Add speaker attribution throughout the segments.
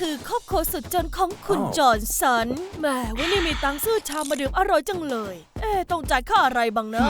Speaker 1: คือครอบครัวสุดจนของคุณจอห์นสันแหมวันนี้มีตังค์ซื้อชามาดื่มอร่อยจังเลย เอ๊ะต้องจ่ายค่าอะไรบ้างนะ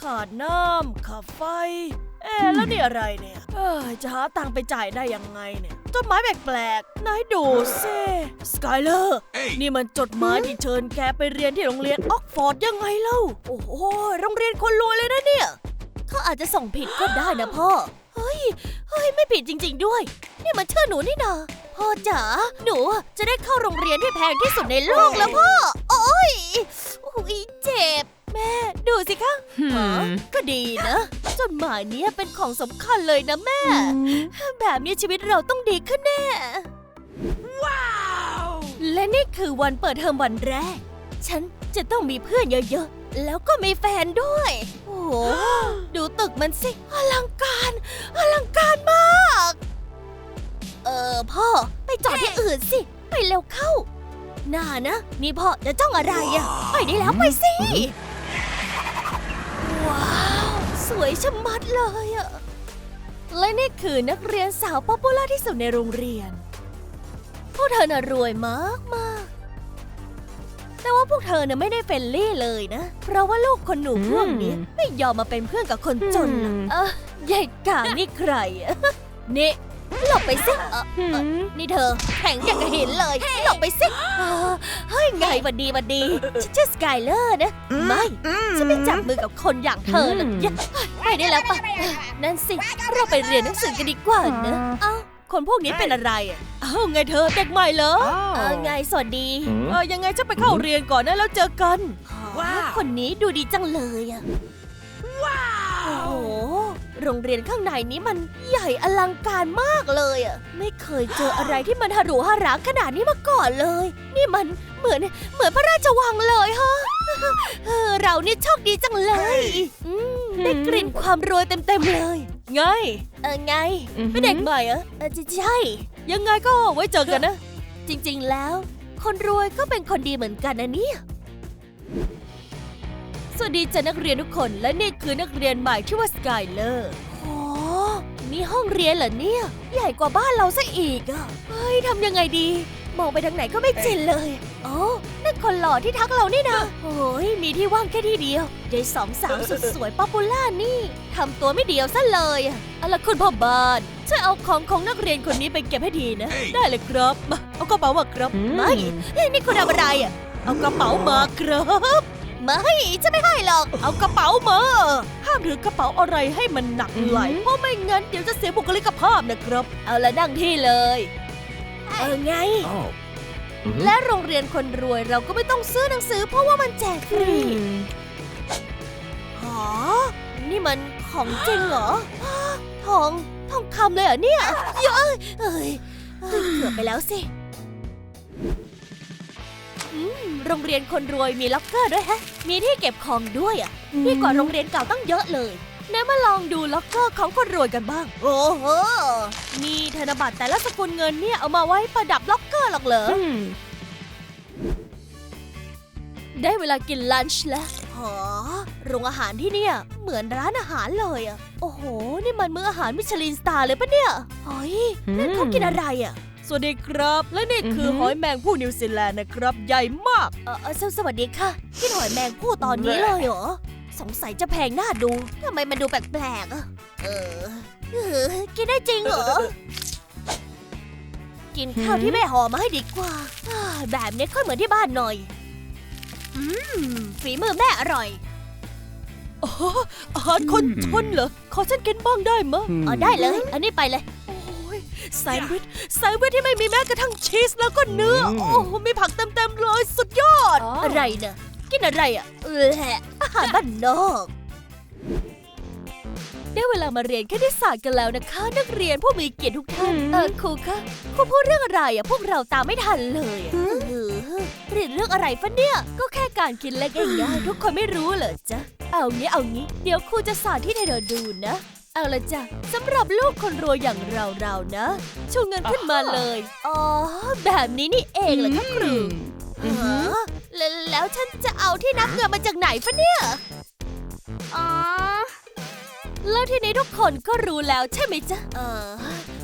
Speaker 1: ขาดน้ำค่าไฟ เอ๊ะแล้วนี่อะไรเนี่ย เอ้ยจะหาตังค์ไปจ่ายได้ยังไงเนี่ยต้นไม้แปลกๆนายดูสิสกายเลอร์ นี่มันจดหมายที่เชิญแกไปเรียนที่โรงเรียนออกฟอร์ดยังไงเล่า โอ้โหโรงเรียนคนรวยเลยนะเนี่ย เขาอาจจะส่งผิดก็ได้นะพ่อ เฮ้ย เฮ้ย ไม่ผิดจริง ๆ ด้วย นี่มันชื่อหนูนี่นา พ่อจ๋าหนูอะจะได้เข้าโรงเรียนที่แพงที่สุดในโลกแล้วพ่อ โอ้ยโอ้ยเจ็บ แม่ ดูสิคะฮะก็ดีนะจดหมายเนี้ยเป็นของสำคัญเลยนะแม่ แบบนี้ชีวิตเราต้องดีขึ้นแน่ ว้าว และนี่คือวันเปิดเทอมวันแรก ฉันจะต้องมีเพื่อนเยอะๆ แล้วก็มีแฟนด้วย โอ้โห ดูตึกมันสิ อลังการ อลังการมาก อดที่อื่นสิ ไปเร็วเข้า น่านะ นี่พ่อจะจ้องอะไรอะ ไปได้แล้วไปสิ ว้าว สวยชะมัดเลยอะ และนี่คือนักเรียนสาวป๊อปปูล่าที่สุดในโรงเรียน พวกเธอน่ะรวยมากมากๆแต่ว่าพวกเธอน่ะไม่ได้เฟรนลี่เลยนะ เพราะว่าลูกคนหนูพวกนี้
Speaker 2: อืม
Speaker 1: ไม่ยอมมาเป็นเพื่อนกับคนจนหรอก
Speaker 2: อืม
Speaker 1: เออยายกางนี่ใครอะ นี่ หลบไปสิเอ่อ
Speaker 2: หืม
Speaker 1: นี่เธอ แข็งอย่างกับหินเลย หลบไปสิเออเฮ้ยไงหวันดีหวันดีฉันชื่อสกายเลอร์นะ ไม่ ฉันไม่จับมือกับคนอย่างเธอหรอกอย่าไปได้แล้วปะนั่นสิ เราไปเรียนหนังสือกันดีกว่านะเอ้าคนพวกนี้เป็นอะไรอะเอ้าไงเธอเด็กใหม่เหรอ เออไงสวัสดี
Speaker 2: อืม
Speaker 1: เออยังไงจะไปเข้าเรียนก่อนนะแล้วเจอกัน
Speaker 3: ว้าว
Speaker 1: คนนี้ดูดีจังเลยอะ
Speaker 3: ว้า
Speaker 1: โอ้
Speaker 3: ว
Speaker 1: โห โรงเรียนข้างในนี้มันใหญ่อลังการมากเลยอะ ไม่เคยเจออะไรที่มันหรูหราขนาดนี้มาก่อนเลย นี่มันเหมือนเหมือนพระราชวังเลยฮะเออเรานี่โชคดีจังเลยอืมได้กลิ่นความรวยเต็มๆเลย ไง เออไง
Speaker 2: อือหือ
Speaker 1: เป็นเด็กใหม่เหรอเออใช่ ยังไงก็ไว้เจอกันนะ จริงๆแล้ว คนรวยก็เป็นคนดีเหมือนกันนะเนี่ย สวัสดีจ้ะนักเรียนทุกคน และนี่คือนักเรียนใหม่ชื่อว่าสกายเลอร์โอ้นี่ห้องเรียนเหรอเนี่ย ใหญ่กว่าบ้านเราซะอีกอะเฮ้ยทำยังไงดี มองไปทางไหนก็ไม่จินเลยโอ้นั่นคนหล่อที่ทักเรานี่นะโอ้ยมีที่ว่างแค่ที่เดียวยายสองสาวสุดสวยป๊อปปูล่านี่ทำตัวไม่เดียวซะเลยอะเอาละคุณพ่อบ้านช่วยเอาของของนักเรียนคนนี้ไปเก็บให้ดีนะ ได้เลยครับมาเอากระเป๋ามาครับ
Speaker 2: อืม
Speaker 1: ไม่เฮ้ยนี่คุณทำอะไรอะเอากระเป๋ามาครับ ไม่จะไม่ให้หรอก เอากระเป๋ามาห้ามถือกระเป๋าอะไรให้มันหนักไหล
Speaker 2: อือหือ
Speaker 1: เพราะไม่งั้นเดี๋ยวจะเสียบุคลิกภาพนะครับ เอาละนั่งที่เลย เออไง
Speaker 2: Oh.
Speaker 1: และโรงเรียนคนรวยเราก็ไม่ต้องซื้อหนังสือ เพราะว่ามันแจกฟรีหอนี่มันของจริงเหรอ ทอง ทองคำเลยเหรอเนี่ย เยอะเอ้ยเอ้ยเกือบไปแล้วสิอืม โรงเรียนคนรวยมีล็อกเกอร์ด้วยฮะ มีที่เก็บของด้วยอะดีกว่าโรงเรียนเก่าตั้งเยอะเลยไหนมาลองดูล็อกเกอร์ของคนรวยกันบ้าง โอ้โห นี่ธนบัตรแต่ละสกุลเงินเนี่ยเอามาไว้ประดับล็อกเกอร์หรอกเหรอ
Speaker 2: Hmm.
Speaker 1: ได้เวลากินลันช์แล้วหอโรงอาหารที่เนี่ย เหมือนร้านอาหารเลยอะโอ้โห นี่มันมื้ออาหารมิชลินสตาร์เลยปะเนี่ยเฮ้ยนั่นเขากินอะไรอะ สวัสดีครับ และนี่คือ
Speaker 2: อหือ
Speaker 1: หอยแมงผู้นิวซีแลนด์นะครับ ใหญ่มาก เออเออสสวัสดีค่ะกินหอยแมงผู้ตอนนี้เลยเหรอ สงสัยจะแพงน่าดูทำไมมันดูแปลกๆอะเออเออกินได้จริงเหรอ กินข้าวที่แม่ห่อมาให้ดีกว่าอ่าแบบนี้ค่อยเหมือนที่บ้านหน่อย อืมฝีมือแม่อร่อยอ๋ออาหารคนชนเหรอ ขอฉันกินบ้างได้มะ
Speaker 2: Hmm.
Speaker 1: อ๋อได้เลย อันนี้ไปเลยโอ้ย แซนด์วิชแซนด์วิชที่ไม่มีแม้กระทั่งชีสแล้วก็เนื้อ
Speaker 2: อืม
Speaker 1: โอ้โหมีผักเต็มๆเลยสุดยอด
Speaker 2: อ๋ออ
Speaker 1: อะไรเนะกินอะไรอะเอออาหารบ้านนอกได้เวลามาเรียนคณิตศาสตร์กันแล้วนะคะ นักเรียนผู้มีเกียรติทุกท่าน
Speaker 2: อืม
Speaker 1: เออครูคะครูพูดเรื่องอะไรอะพวกเราตามไม่ทันเลยอะเออเรียนเรื่องอะไรฟะเนี่ย ก็แค่การกินเล็กง่ายๆทุกคนไม่รู้เหรอจ๊ะ เอางี้เอางี้ เดี๋ยวครูจะสาธิตให้เธอดูนะ เอาละจ้ะสำหรับลูกคนรวยอย่างเราเราๆนะ ชูเงินขึ้นมาเลย อ๋อ แบบนี้นี่เองเหรอคะครู
Speaker 2: อือฮึ
Speaker 1: ฮะแล้วแล้วฉันจะเอาที่นับเงินมาจากไหนฟะเนี่ย อ๋อ แล้วทีนี้ทุกคนก็รู้แล้วใช่ไหมจ๊ะ เออ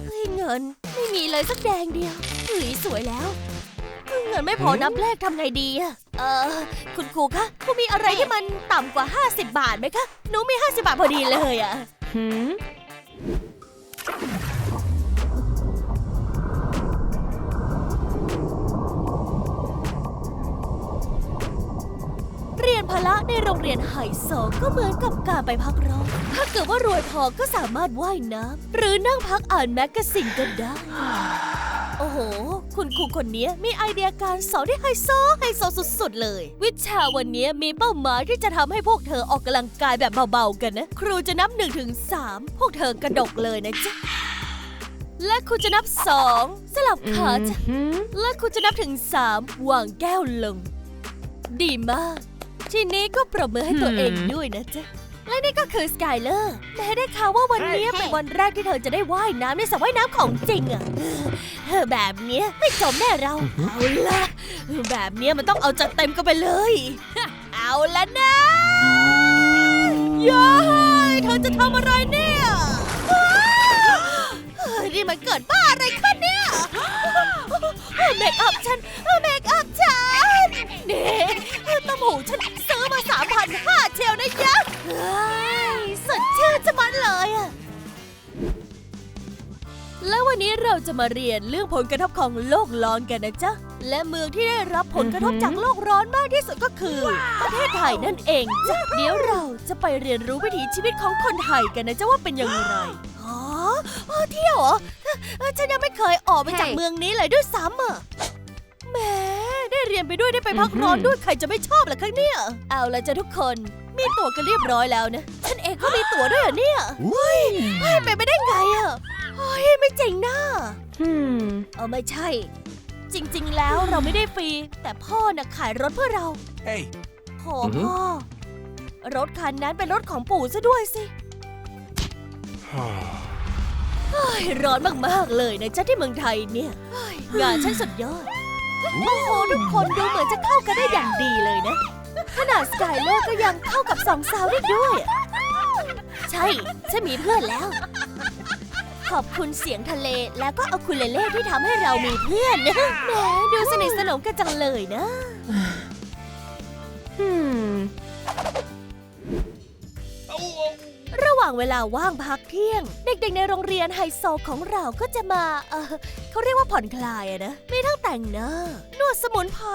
Speaker 1: เฮ้ยเงินไม่มีเลยสักแดงเดียวเฮ้ยสวยแล้ว เงินไม่พอนับเลขทำไงดีอะเออคุณครูคะ คุณมีอะไรที่มันต่ำกว่า 50 บาทไหมคะ หนูมี 50 บาทพอดีเลยอะ เรียนพละในโรงเรียนไฮโซก็เหมือนกับการไปพักร้อน ถ้าเกิดว่ารวยพอก็สามารถว่ายน้ำหรือนั่งพักอ่านแมกกาซีนก็ได้ โอ้โห คุณครูคนนี้มีไอเดียการสอนที่ไฮโซไฮโซสุดๆเลย วิชาวันนี้มีเป้าหมายที่จะทำให้พวกเธอออกกำลังกายแบบเบาๆกันนะ ครูจะนับ1นถึงสพวกเธอกระดกเลยนะจ๊ะ และครูจะนับสองสลับขาจ้ะ
Speaker 2: Hmm?
Speaker 1: และคุณจะนับถึงสามวางแก้วลง ดีมาก ทีนี้ก็ปรบมือให้ตัว
Speaker 2: Hmm.
Speaker 1: เองด้วยนะจ๊ะและนี่ก็คือสกายเลอร์แม่ได้ข่าวว่าวันนี้เป็นวันแรกที่เธอจะได้ว่ายน้ำในสระว่ายน้ำของจริงอะเออ แบบเนี้ยไม่จมแน่เรา เอาละแบบเนี้ยมันต้องเอาจัดเต็มกันไปเลย เอาละนะย้ายเธอจะทำอะไรเนี่ยอ้าวเฮ้ยนี่มันเกิดบ้าอะไรขึ้นเนี่ยเมคอัพฉันเมคอัพฉันนี่ต้มหูฉันซื้อมาสามพันห้าเชียวนะยะเฮ้ยสดชื่นจะมันเลยอะ แล้ววันนี้เราจะมาเรียนเรื่องผลกระทบของโลกร้อนกันนะจ๊ะ และเมืองที่ได้รับผลกระทบ
Speaker 2: อือหือ
Speaker 1: จากโลกร้อนมากที่สุดก็คือ ประเทศไทยนั่นเองจ้ะเดี๋ยวเราจะไปเรียนรู้วิถีชีวิตของคนไทยกันนะจ๊ะว่าเป็นอย่างไรอ๋ออ๋อเที่ยวเหรอเออฉันยังไม่เคยออกไปจาก
Speaker 2: Hey
Speaker 1: เมืองนี้เลยด้วยซ้ำอะแหมได้เรียนไปด้วยได้ไปพัก
Speaker 2: อือหือ
Speaker 1: ร้อนด้วยใครจะไม่ชอบล่ะคะเนี่ย เอาละจ้ะทุกคนมีตั๋วกันเรียบร้อยแล้วนะ ฉันเองก็มีตั๋วด้วยเหรอเนี่ยเฮ้ยให้ไปไม่ได้ไงอะเฮ้ยไม่จริงนะ
Speaker 2: Hmm.
Speaker 1: เออไม่ใช่ จริงๆ แล้วเราไม่ได้ฟรี แต่พ่อน่ะขายรถเพื่อเรา
Speaker 3: Hey,
Speaker 1: โห
Speaker 2: อือหือ
Speaker 1: พ่อ รถคันนั้นเป็นรถของปู่ซะด้วยสิเฮ้ยร้อนมากๆเลยนะจ๊ะที่เมืองไทยเนี่ยเฮ้ยงานฉันสุดยอด โอ้โหทุกคนดูเหมือนจะเข้ากันได้อย่างดีเลยนะ ขนาดสกายเลอร์ก็ยังเข้ากับสองสาวได้ด้วย ใช่ ฉันมีเพื่อนแล้ว ขอบคุณเสียงทะเล แล้วก็เอาคุเลเล่ที่ทำให้เรามีเพื่อนนะแหมดูสนิทสนมกันจังเลยนะระหว่างเวลาว่างพักเที่ยง เด็กๆในโรงเรียนไฮโซของเราก็จะมา เออเขาเรียกว่าผ่อนคลายนะ มีทั้งแต่งหน้านวดสมุนไพร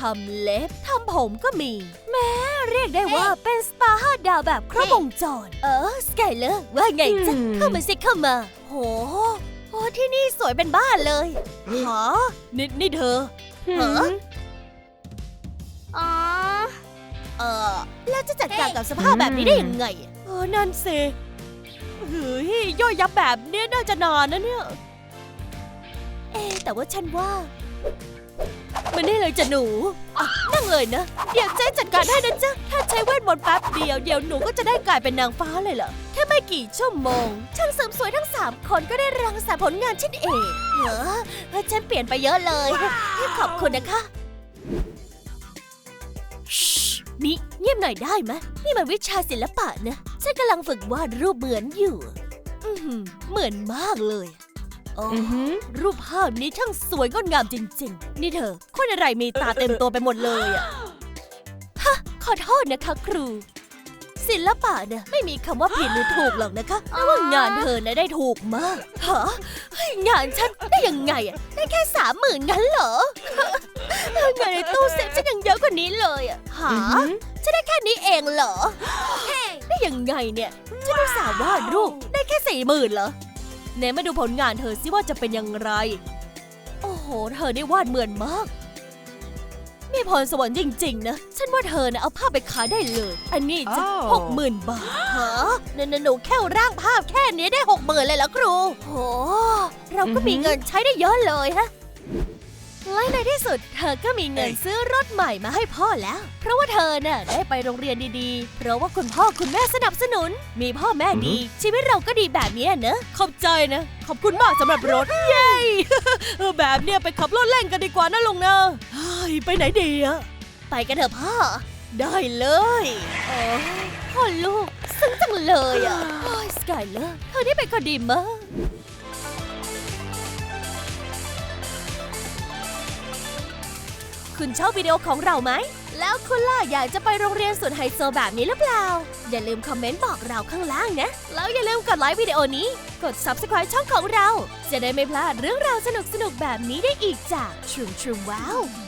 Speaker 1: ทำเล็บทำผมก็มี แม้เรียกได้ว่าเป็นสปาห้าดาวแบบครบวงจร เออสกายเลอร์ว่าไงจ๊ะ
Speaker 2: อืม
Speaker 1: เข้ามาสิเข้ามา โหโหที่นี่สวยเป็นบ้านเลยหอนี่นี่เธอ
Speaker 2: Hmm.
Speaker 1: อ๋อ เออแล้วจะจัดการกับสภาพแบบนี้ได้ยังไงอะเออ นั่นสิเฮ้ยย่อยยับแบบเนี้ยน่าจะนานนะเนี่ย เอ๊ะแต่ว่าฉันว่า มันนี่เลยจ้ะหนูอะนั่งเลยนะ เดี๋ยวเจ๊จัดการให้นะจ๊ะ ถ้าใช้เวทมนต์แป๊บเดียวเดี๋ยวหนูก็จะได้กลายเป็นนางฟ้าเลยเหรอ แค่ไม่กี่ชั่วโมง ช่างเสริมสวยทั้งสามคนก็ได้รังสรรค์ผลงานชิ้นเอกเหรอฉันเปลี่ยนไปเยอะเลย ขอบคุณนะคะนี่เงียบหน่อยได้ไหมนี่มันวิชาศิลปะนะ ฉันกำลังฝึกวาดรูปเหมือนอยู่ อือหือเหมือนมากเลย โอ้
Speaker 2: Mm-hmm.
Speaker 1: รูปภาพนี้ช่างสวยงดงามจริง ๆ นี่เธอ คนอะไรมีตาเต็มตัวไปหมดเลยอะฮะขอโทษนะคะครู ศิลปะเนี่ยไม่มีคำว่าผิดหรือถูกหรอกนะคะแต่ว่างานเธอนะได้ถูกมากฮะเฮ้ยงานฉันได้ยังไงอะได้แค่สามหมื่นงั้นเหรอ เงินในตู้เซฟฉันยังเยอะกว่านี้เลยอะหา
Speaker 2: Mhm.
Speaker 1: ฉันได้แค่นี้เองเหรอ ได้ยังไงเนี่ยฉันอุตส่าห์วาดรูปได้แค่สี่หมื่นเหรอ ไหนมาดูผลงานเธอสิว่าจะเป็นยังไงโอ้โห เธอได้วาดเหมือนมาก มีพรสวรรค์จริง ๆ นะ ฉันว่าเธอนะเอาภาพไปขายได้เลย อันนี้จะ
Speaker 2: อ้าว
Speaker 1: หกหมื่นบาทฮะนนหนูแค่ร่างภาพแค่นี้ได้หกหมื่นเลยเหรอครู โห เราก็มี
Speaker 2: อือหือ
Speaker 1: เงินใช้ได้เยอะเลยฮะ และในที่สุด เธอก็มีเงินซื้อรถใหม่มาให้พ่อแล้ว เพราะว่าเธอน่ะได้ไปโรงเรียนดีๆ เพราะว่าคุณพ่อคุณแม่สนับสนุน มีพ่อแม่ดี ชีวิตเราก็ดีแบบเนี้ยเนอะขอบใจนะ ขอบคุณมากสำหรับรถ เย้เออแบบเนี้ยไปขับรถเล่นกันดีกว่านะลุงนะเฮ้ยไปไหนดีอะไปกันเถอะพ่อ ได้เลยโอ้พ่อลูกซึ้งจังเลยอะโอ้ยสกายเลอร์เธอนี่เป็นคนดีมาก คุณชอบวิดีโอของเราไหม แล้วคุณล่ะอยากจะไปโรงเรียนสุดไฮโซแบบนี้หรือเปล่า อย่าลืมคอมเมนต์บอกเราข้างล่างนะ แล้วอย่าลืมกดไลค์วิดีโอนี้ กด subscribe ช่องของเรา จะได้ไม่พลาดเรื่องราวสนุกๆแบบนี้ได้อีกจากชุมชุมว้าว